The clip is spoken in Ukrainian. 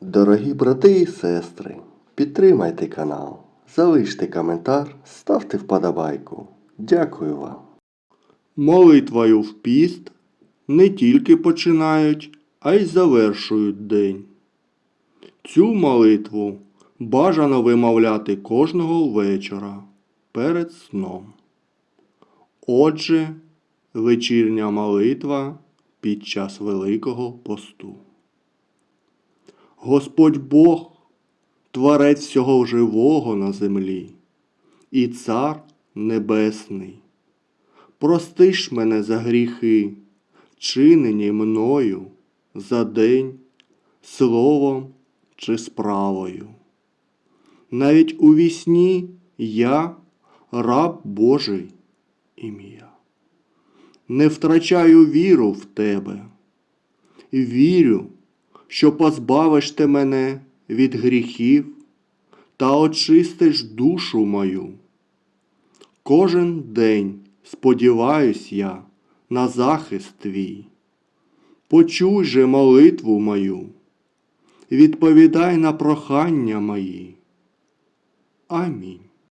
Дорогі брати і сестри, підтримайте канал, залиште коментар, ставте вподобайку. Дякую вам. Молитвою в піст не тільки починають, а й завершують день. Цю молитву бажано вимовляти кожного вечора перед сном. Отже, вечірня молитва під час Великого посту. Господь Бог, Творець всього живого на землі, і Цар Небесний. Прости ж мене за гріхи, вчинені мною за день, словом чи справою. Навіть у вісні я, раб Божий ім'я. Не втрачаю віру в тебе. Вірю, що позбавиш ти мене від гріхів та очистиш душу мою. Кожен день сподіваюсь я на захист твій. Почуй же молитву мою, відповідай на прохання мої. Амінь.